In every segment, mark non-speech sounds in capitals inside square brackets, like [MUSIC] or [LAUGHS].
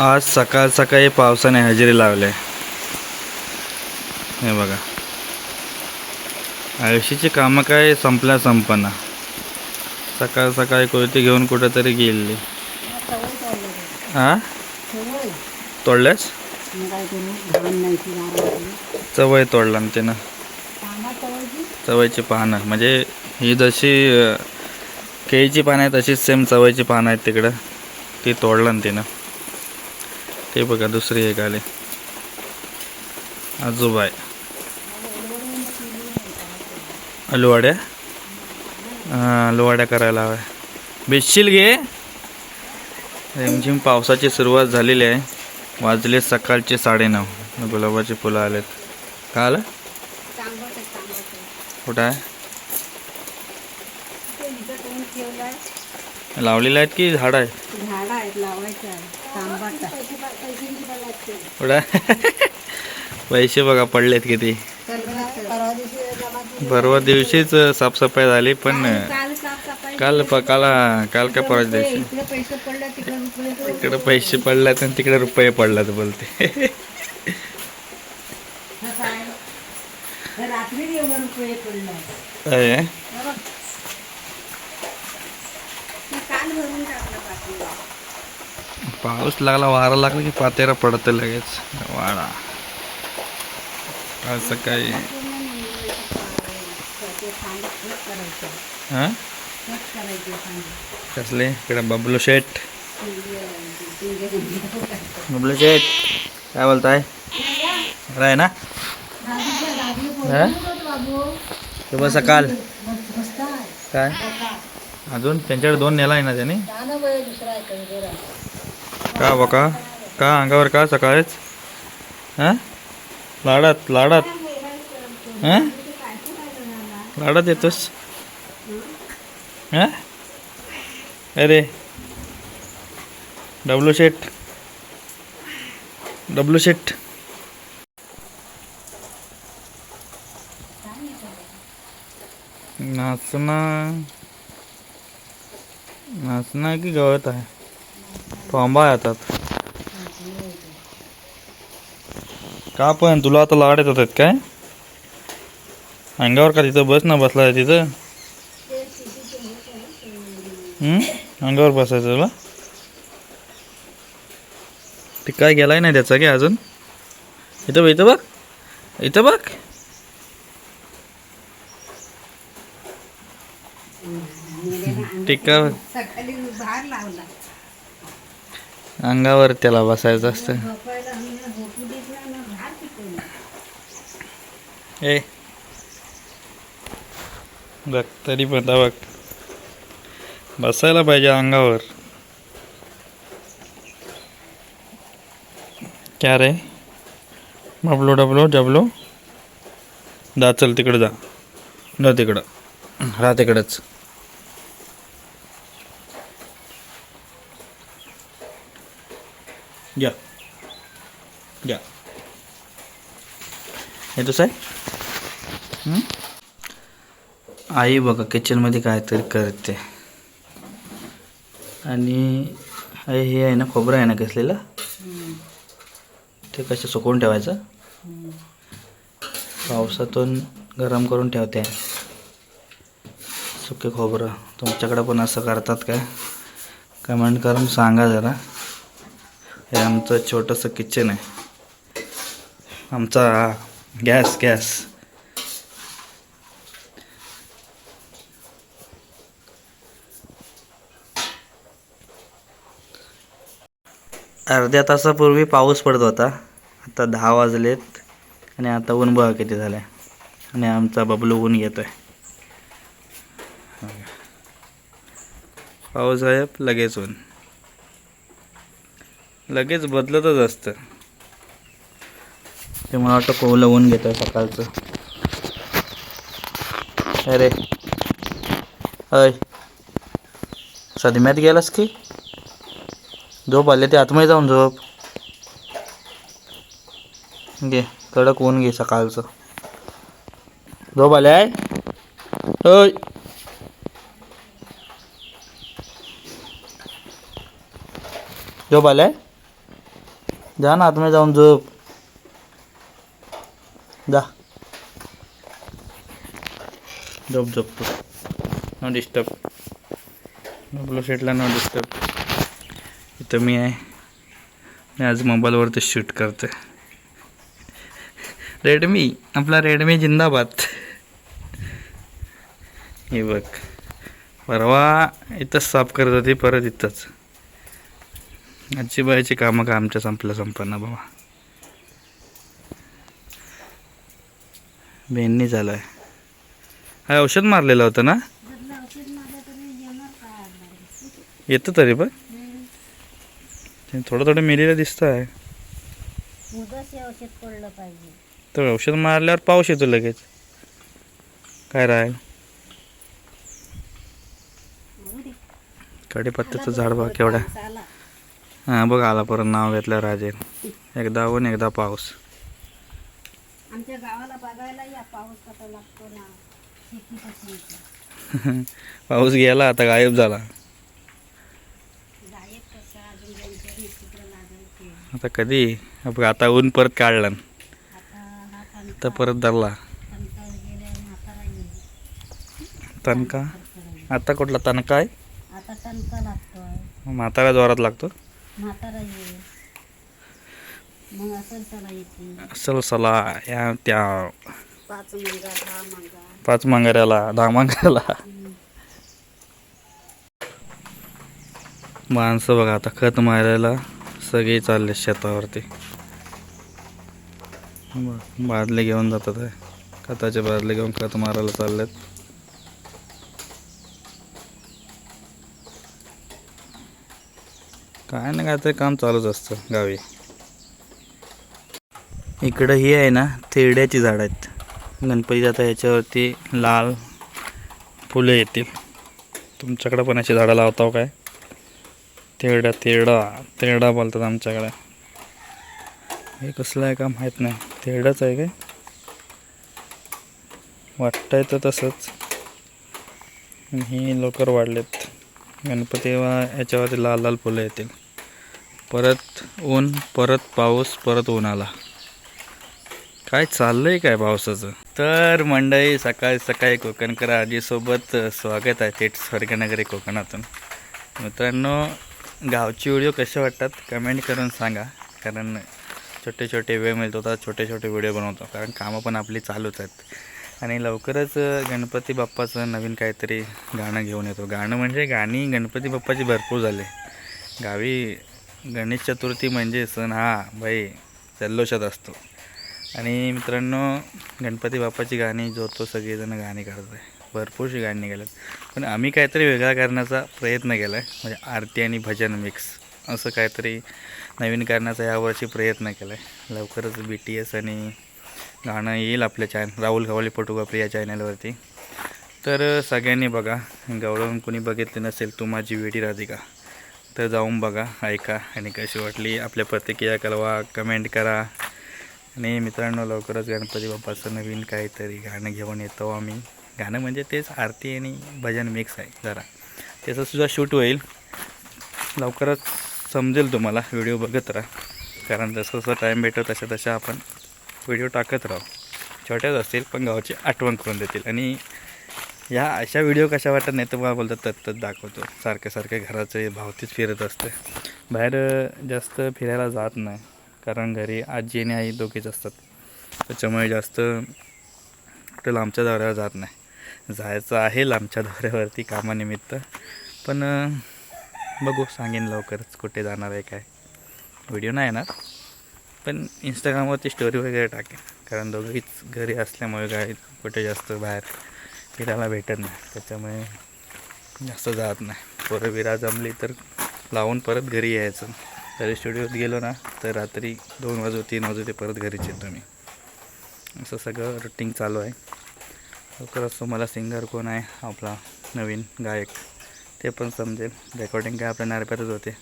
आज सकाळ सकाळी पावसाने हजेरी लावले. हे बघा. आयुष्याची कामं काय संपल्या संपना सकाळ सकाळी कोयती घेऊन कुठंतरी गेली. हा तोडल्यास? चवय तोडला ना त्यानं चवयची पानं. म्हणजे ही जशी केळीची पानं आहेत तशीच सेम चवयची पानं आहेत तिकडं. ती तोडलं ना तिनं. ते बघा दुसरी एक आली. आजोबा आहे. लोवाड्या हां लोवाड्या करायला हव्या. बेसशील घे. रिमझिम पावसाची सुरुवात झालेली आहे. वाजले सकाळचे साडेनऊ. गुलाबाची फुलं आलेत. का आलं? कुठं आहे? लावलेले आहेत की झाड आहे पैसे बघा पडलेत किती. परवा दिवशी परवा दिवशीच साफसफाई झाली पण काल साफसफाई काल का परवा दिवशी? इकडे पैसे पडल्यात आणि तिकडे रुपये पडल्यात बोलते. रात्री एवढं रुपये पडले काय आहे? काल भरून टाकलं पाठीला पाऊस लागला वारा लागला की पातेरा पडतं लगेच. वाडा. असं काही हां? कसले? इकडे बबलू शेठ. बबलू शेठ काय बोलताय? बरं आहे ना? शुभ सकाळ काय? अजून त्यांच्याकडे दोन नेला आहे ना त्यांनी? दुसरा का बका का? अंगावर का सकाळीच? हां? लाडात लाडात. हां? लाडात येतोस? हां? अरे. डब्लू शेट. डब्लू शेट. नाचणं नाचना की गवत आहे. टोंबा येतात का पण तुला आता लाड येत होतात काय? अंगावर का तिथं बस ना बसला आहे तिथं? हम्म? अंगावर बसायचं तुला? ते काय गेलाय नाही त्याचा की अजून? इथं बघ इथं बघ. इथं बघ. टिका अंगावर त्याला बसायचं असतं. ए. बघ तरी पण बघ. बसायला पाहिजे अंगावर. क्या रे? बबलो डबलो डबलो. जा चल तिकडं जा. न तिकडं. राहा तिकडंच. या या हे साहेब आई बघा किचनमध्ये काहीतरी करते. आणि आई हे आहे ना खोबरं आहे ना कसलेलं ते कसं सुकवून ठेवायचं? पावसातून गरम करून ठेवते. सुके खोबरं. तुमच्याकडं पण असं करतात काय? कमेंट करून सांगा जरा. हे आमचं छोटंसं किचन आहे. आमचा गॅस गॅस अर्ध्या तासापूर्वी पाऊस पडत होता. आता दहा वाजलेत आणि आता ऊन बघा किती झालं आणि आमचा बबलू ऊन येतोय. पाऊस आहे लगेच ऊन. लगेच बदलतच असतं. ते मला वाटतं कोवलं ऊन घेतोय सकाळचं. अरे अय. सदम्यात गेलास की? झोप आले ते आतमध्ये जाऊन झोप. घे कडक ऊन घे सकाळचं. झोप आले आय ओय झोप आलाय जा ना आतमध्ये जाऊन झोप. जा. झोप झोप तू नो डिस्टर्ब ब्लू शेटला नो डिस्टर्ब इथं मी आहे. मी आज मोबाईलवरती शूट करते रेडमी आपला रेडमी जिंदाबाद. हे बघ. परवा इथंच साफ करत होती परत इथंच. आजची बाईची कामं का आमच्या संपल्या संपन्न बाबा. बेननी झालं आहे हा औषध मारलेलं होतं ना? येतं तरी पण? थोडं थोडं मेलेलं दिसतं आहे तर औषध मारल्यावर पाऊस येतो लगेच. काय राहील? कढीपत्त्याचं झाड बघ केवढा. हां बघ आला परत नाव घेतलं राजे एकदा ऊन एकदा पाऊस. आमच्या गावाला बघायला या पाऊस कसा लागतो ना. शेती कशी येते. पाऊस गेला आता गायब झाला. आता कधी? आता ऊन परत काढला. तर परत धरला. तणका आता कुठला तणका आहे? म्हातारा जोरात लागतो? म्हातारा येईल मग येते. या त्या पाच मंगा दहा मंगा. पाच मांगऱ्याला दहा मांगऱ्याला. माणसं बघा आता खत मारायला सगळे चालले शेतावरती. बादले घेऊन जातात आहे. खताचे बादले घेऊन खत मारायला चाललेत. काय ना काय तरी काम चालूच असतं गावी. इकडं ही आहे ना तेरड्याची झाडं आहेत. गणपती आता याच्यावरती लाल फुलं येतील. तुमच्याकडं पण अशी झाडं लावता हो काय? तेरडा तेरडा तेरडा बोलतात आमच्याकडे. हे कसलं आहे का माहीत नाही. तेरडाच आहे काय? वाटतंय तर तसंच. ही लवकर वाढलेत. गणपती याच्यावरती लाल लाल फुलं येतील. परत ऊन परत पाऊस परत ऊन आला काय चाललंय काय पावसाचं? तर मंडई सकाळी सकाळी कोकणकर आजीसोबत स्वागत आहे थेट स्वर्गनगरी कोकणातून. मित्रांनो गावची व्हिडिओ कसे वाटतात कमेंट करून सांगा. कारण छोटे छोटे वेळ मिळतो तर छोटे छोटे व्हिडिओ बनवतो. कारण कामं पण आपली चालूच आहेत. आणि लवकरच गणपती बाप्पाचं नवीन काहीतरी गाणं घेऊन येतो. गाणं म्हणजे गाणी गणपती बाप्पाची भरपूर झाले. गावी गणेश चतुर्थी म्हणजे सण हा भाई जल्लोषात असतो. आणि मित्रांनो गणपती बाप्पाची गाणी जो तो सगळेजण गाणी करत आहे भरपूरशी गाणी निघाल्यात. पण आम्ही काहीतरी वेगळा करण्याचा प्रयत्न केला आहे म्हणजे आरती आणि भजन मिक्स असं काहीतरी नवीन करण्याचा यावर्षी प्रयत्न केला आहे लवकरच बी टी एस आणि गाणं येईल आपल्या चॅन राहुल गवळी या चॅनलवरती तर सगळ्यांनी बघा. गवळून कोणी बघितले नसेल तू माझी वेडी राधिका. तर जाऊन बघा ऐका आणि कशी वाटली आपल्या प्रतिक्रिया कळवा कमेंट करा. आणि मित्रांनो लवकरच गणपती बाप्पाचं नवीन काहीतरी गाणं घेऊन येतो आम्ही. गाणं म्हणजे तेच आरती आणि भजन मिक्स आहे जरा. त्याचं सुद्धा शूट होईल. लवकरच समजेल तुम्हाला व्हिडिओ बघत राहा. कारण जसं जसं टाईम भेटतो तशा तशा आपण व्हिडिओ टाकत राहू. छोट्याच असतील पण गावाची आठवण करून देतील. आणि ह्या अशा व्हिडिओ कशा वाटत नाही तर मला बोलतात तत्तच दाखवतो. सारखे सारखे घराचे भावतीच फिरत असते. बाहेर जास्त फिरायला जात नाही कारण घरी आजी आणि आई दोघेच असतात. त्याच्यामुळे जास्त कुठे लांबच्या दौऱ्यावर जात नाही. जायचं आहे लांबच्या दौऱ्यावरती कामानिमित्त पण बघू सांगेन लवकरच कुठे जाणार आहे काय. व्हिडिओ नाही येणार पण इंस्टाग्रामवरती स्टोरी वगैरे टाकेन. कारण दोघंहीच घरी असल्यामुळे काय कुठे जास्त बाहेर फिरायला भेटत नाही. त्याच्यामुळे जास्त जात नाही. पोरं विरा जमली तर लावून परत घरी यायचं. तरी स्टुडिओत गेलो ना तर रात्री दोन वाजू तीन वाजू ते परत घरीच येतो मी. असं सगळं रुटीन चालू आहे. लवकरच तुम्हाला सिंगर कोण आहे? आपला नवीन गायक. ते पण समजेल. रेकॉर्डिंग काय आपल्या नारप्यातच होते.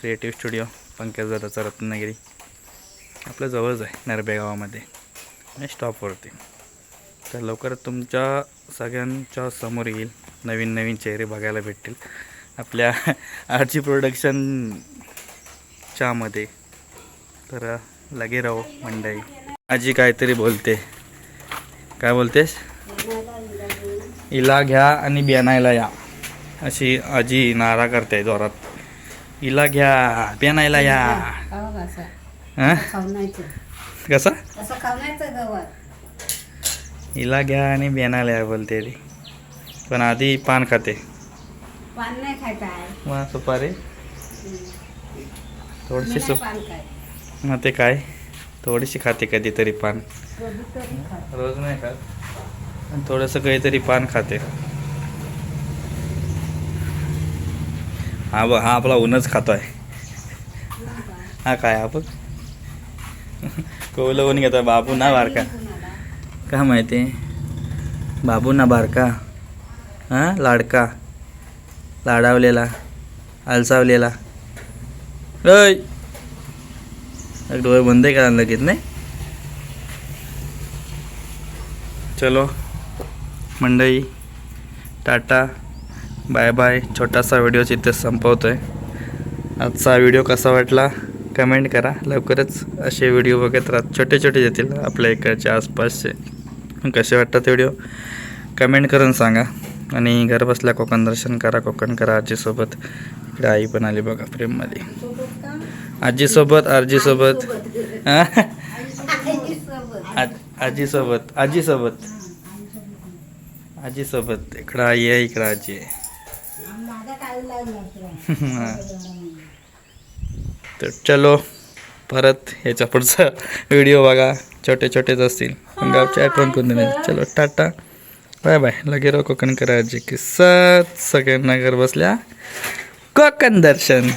क्रिएटिव्ह स्टुडिओ पंकज दादाचा रत्नागिरी आपल्या जवळच आहे नरबे गावामध्ये. आणि स्टॉपवरती तर लवकरच तुमच्या सगळ्यांच्या समोर येईल. नवीन नवीन चेहरे बघायला भेटतील. आपल्या [LAUGHS] आरची प्रोडक्शनच्या मध्ये तर लगे राहू मंडई आजी काहीतरी बोलते. काय बोलतेस? इला घ्या आणि बियाणायला या. अशी आजी नारा करते जोरात. इला घ्या बियाणायला या. खाऊ कसं? हां इला घ्या आणि या बोलते ती. पण आधी पान खाते. पान नाही खायचं आहे. मग सुपारी? थोडीशी सुप मग ते काय? थोडीशी खाते कधीतरी पान. खात रोज नाही खात. पण थोडंसं काहीतरी पान खाते. हा ब हा आपला ऊनच खातोय. हा काय बघ कोवलं ऊन घेतोय बाबू ना बारका. का माहिती? बाबू ना बारका हां? लाडका. लाडावलेला आलसावलेला. अय डोळे बंद करायला लगेच नाही? चलो. मंडई टाटा. Bye bye. छोटासा व्हिडिओ इथे संपवतो आहे आजचा व्हिडिओ कसा वाटला? कमेंट करा. लवकरच असे व्हिडिओ बघत राहत छोटे छोटे येतील आपल्या इकडच्या आसपासचे. कसे वाटतात व्हिडिओ? कमेंट करून सांगा. आणि घर बसल्या कोकण दर्शन करा कोकण करा आजीसोबत. इकडे आई पण आली बघा प्रेममध्ये. आजीसोबत आजीसोबत. सोबत आज आजीसोबत. आजीसोबत आजीसोबत. इकडं आई आहे इकडं आजी आहे. [LAUGHS] तर चलो. परत ह्याच्या पुढचा व्हिडिओ बघा. छोटे छोटेच असतील. पण गावची आठवण करून देणार. चलो टाटा. Bye bye. लगे रो कोकण करा आजी की सत सगळ्यांना घर बसल्या. कोकण दर्शन.